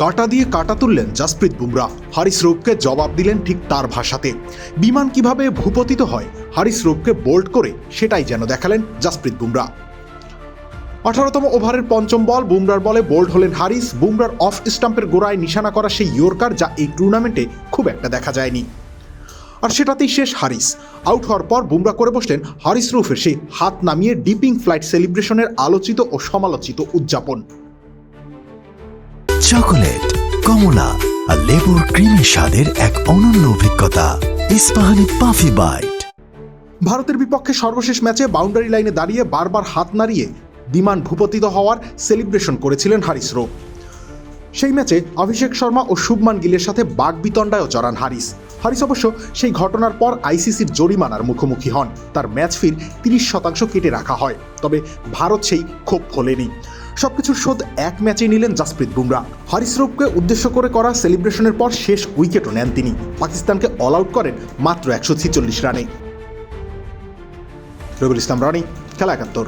কাটা দিয়ে কাটা তুললেন জাসপ্রীত বুমরা। হারিস রৌফকে জবাব দিলেন ঠিক তার ভাষাতে। বিমান কীভাবে ভূপতিত হয়, হারিস রৌফকে বোল্ড করে সেটাই যেন দেখালেন জাসপ্রীত বুমরা। আঠারোতম ওভারের পঞ্চম বল, বুমরার বলে বোল্ড হলেন হারিস। বুমরার অফ স্টাম্পের গোড়ায় নিশানা করা সেই ইয়র্কার যা এই টুর্নামেন্টে খুব একটা দেখা যায়নি। আর সেটাতেই শেষ হারিস। আউট হওয়ার পর বুমরা করে বসলেন হারিস রুফের সেই হাত নামিয়ে ডিপিং ফ্লাইট সেলিব্রেশনের আলোচিত ও সমালোচিত উদযাপন। চকোলেট, কমলা আর লেবুর ক্রিমি স্বাদের এক অনন্য অভিজ্ঞতা, ইস্পাহানি পাফি বাইট। ভারতের বিপক্ষে সর্বশেষ ম্যাচে বাউন্ডারি লাইনে দাঁড়িয়ে বারবার হাত নাড়িয়ে বিমান ভূপতিত হওয়ার সেলিব্রেশন করেছিলেন হারিস রোপ সেই ম্যাচে অভিষেক শর্মা ও শুভমান গিলের সাথে বাগবিতণ্ডায়ও জড়ান হারিস। হারিস অবশ্য সেই ঘটনার পর আইসিসির জরিমানার মুখোমুখি হন। তার ম্যাচ ফির তিরিশ শতাংশ কেটে রাখা হয়। তবে ভারত সেই ক্ষোভ খোলেনি সবকিছুর শোধ এক ম্যাচে নিলেন জাসপ্রীত বুমরা। হারিস রৌফকে উদ্দেশ্য করে করা সেলিব্রেশনের পর শেষ উইকেটও নেন তিনি। পাকিস্তানকে অল আউট করেন মাত্র একশো ছিচল্লিশ রানে। রবিউল ইসলাম রানি, খেলা একাত্তর।